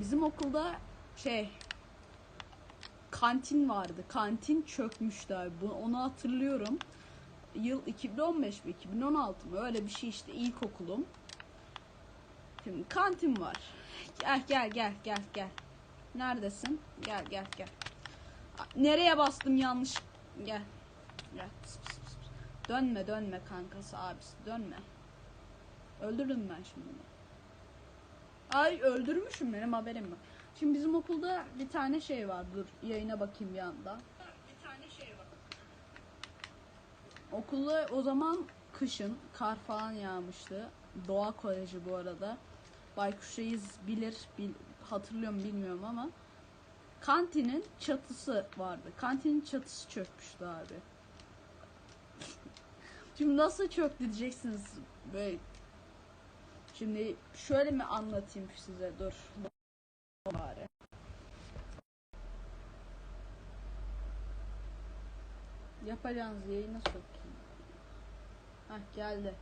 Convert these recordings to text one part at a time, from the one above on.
bizim okulda şey kantin vardı. Kantin çökmüştü abi. Bu, onu hatırlıyorum. Yıl 2015 mi 2016 mı öyle bir şey işte ilkokulum. Şimdi kantin var. Gel gel gel gel gel. Neredesin? Gel gel gel. Nereye bastım yanlış? Gel. Gel. Pıs, pıs, pıs. Dönme dönme kankası abisi dönme. Öldürdüm ben şimdi bunu. Ay öldürmüşüm benim haberim yok. Şimdi bizim okulda bir tane şey var. Dur yayına bakayım bir anda. Bir tane şey var. Okulda o zaman kışın kar falan yağmıştı. Doğa Koleji bu arada. Baykuş Reis bilir, bil, hatırlıyorum bilmiyorum ama kantinin çatısı vardı. Kantinin çatısı çökmüştü abi. Şimdi nasıl çöktü diyeceksiniz. Böyle Şimdi şöyle mi anlatayım size? Dur. Bari. Yapacağınız yayına sokayım. Hah geldi.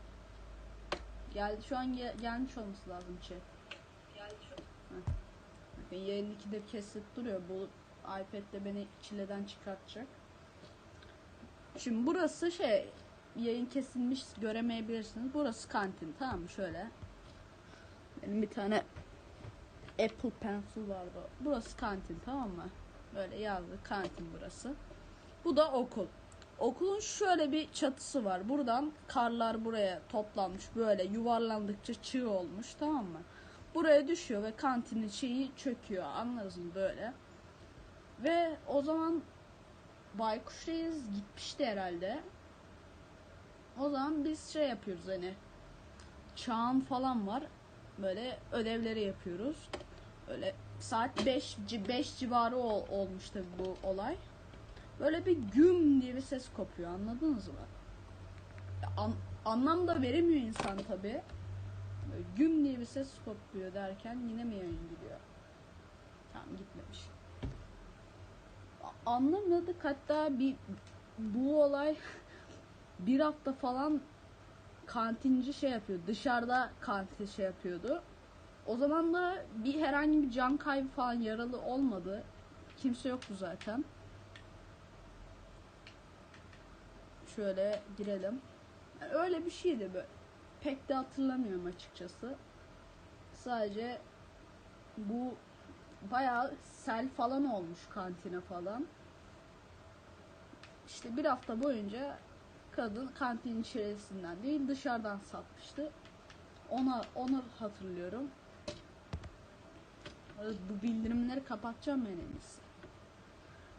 Geldi. Şu an gel- gelmiş olması lazım chat. Geldi şu Bakın yayın ikide kesip duruyor. Bu iPad'de beni çileden çıkartacak. Şimdi burası şey yayın kesilmiş göremeyebilirsiniz. Burası kantin tamam mı? Şöyle. Benim bir tane Apple Pencil vardı. Burası kantin tamam mı? Böyle yazdı kantin burası. Bu da okul. Okulun şöyle bir çatısı var. Buradan karlar buraya toplanmış böyle yuvarlandıkça çığ olmuş tamam mı? Buraya düşüyor ve kantinin şeyi çöküyor mı böyle. Ve o zaman Baykuş Reis gitmişti herhalde. O zaman biz şey yapıyoruz hani çağın falan var. Böyle ödevleri yapıyoruz. Öyle saat 5 5 civarı ol, olmuş tabi bu olay. Böyle bir güm diye bir ses kopuyor anladınız mı? An, anlam da veremiyor insan tabi. Güm diye bir ses kopuyor derken yine mi yayın gidiyor? Tamam gitmemiş. Anlamadık hatta bir bu olay bir hafta falan kantinci şey yapıyor. Dışarıda kantin şey yapıyordu. O zaman da bir herhangi bir can kaybı falan yaralı olmadı. Kimse yoktu zaten. Şöyle girelim. Yani öyle bir şeydi böyle. Pek de hatırlamıyorum açıkçası. Sadece bu bayağı sel falan olmuş kantine falan. İşte bir hafta boyunca kadın kantin içerisinden değil dışarıdan satmıştı. Ona onu hatırlıyorum. Bu bildirimleri kapatacağım ben en iyisi.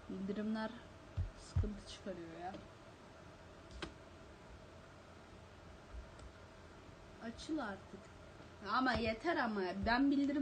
Bildirimler sıkıntı çıkarıyor ya. Açıl artık. Ama yeter ama ben bildirim